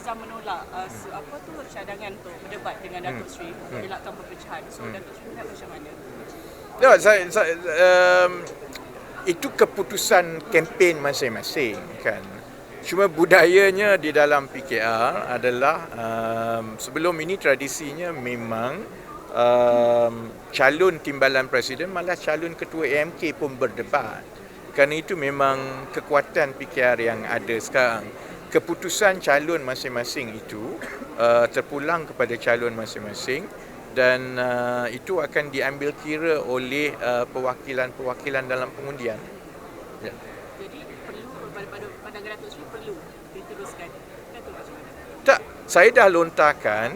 Izzah menolak uh, apa tu cadangan tu berdebat dengan Datuk Seri untuk elakkan perpecahan. So Datuk Seri melihat macam mana? Ya, saya, saya um, itu keputusan kempen masing-masing kan. Cuma budayanya di dalam PKR adalah um, sebelum ini tradisinya memang um, calon timbalan presiden malah calon ketua AMK pun berdebat. Kerana itu memang kekuatan PKR yang ada sekarang. Keputusan calon masing-masing itu uh, terpulang kepada calon masing-masing dan uh, itu akan diambil kira oleh uh, perwakilan-perwakilan dalam pengundian. Ya. Jadi perlu pada pada pandangan Datuk Seri perlu diteruskan. Datuk macam mana? Tak, saya dah lontarkan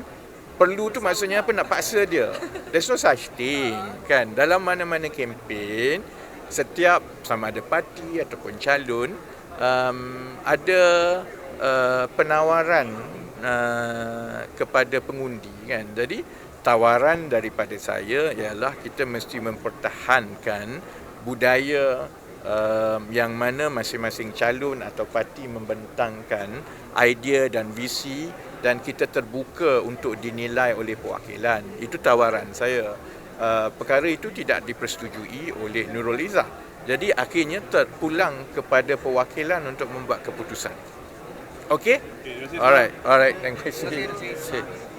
perlu tu maksudnya apa nak paksa dia. There's no such thing kan. Dalam mana-mana kempen setiap sama ada parti ataupun calon um, ada uh, penawaran uh, kepada pengundi kan. Jadi tawaran daripada saya ialah kita mesti mempertahankan budaya um, yang mana masing-masing calon atau parti membentangkan idea dan visi dan kita terbuka untuk dinilai oleh perwakilan. Itu tawaran saya. Uh, perkara itu tidak dipersetujui oleh Nurul Izzah. Jadi akhirnya terpulang kepada perwakilan untuk membuat keputusan. Okay? All right, all right. Thank you.